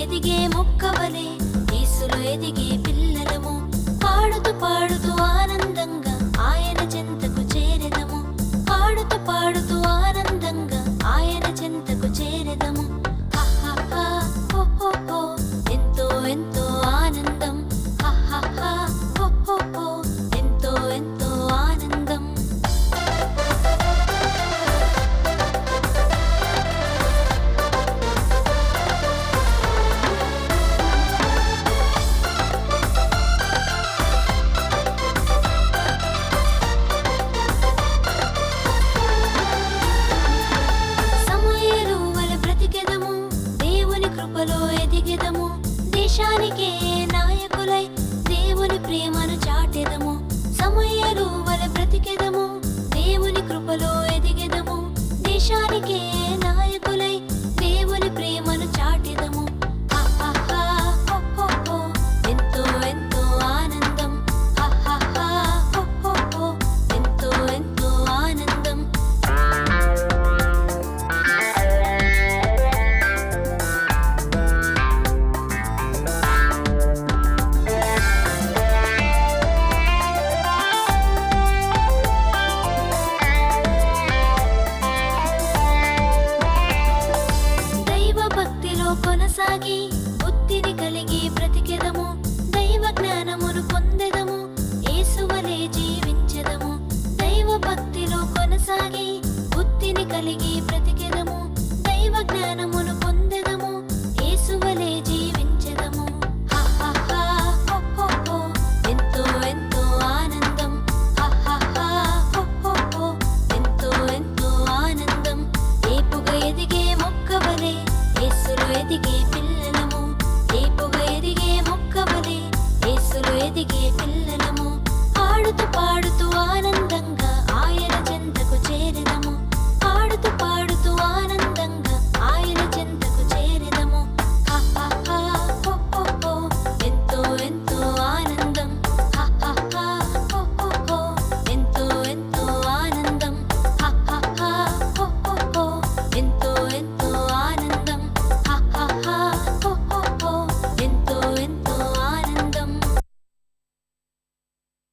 ఎదిగే మొక్కవలే ఈసులు ఎదిగే పిల్ల కృపలో ఎదిగెదము. దేశానికే నాయకులై దేవుని ప్రేమను చా త్యాగంలో కొనసాగి బుద్ధిని కలిగి బ్రతికెదము. దైవ జ్ఞానమును పొందెదము. ఏసువలే జీవించెదము. దైవ భక్తిలో కొనసాగి బుద్ధిని కలిగి ప్రతి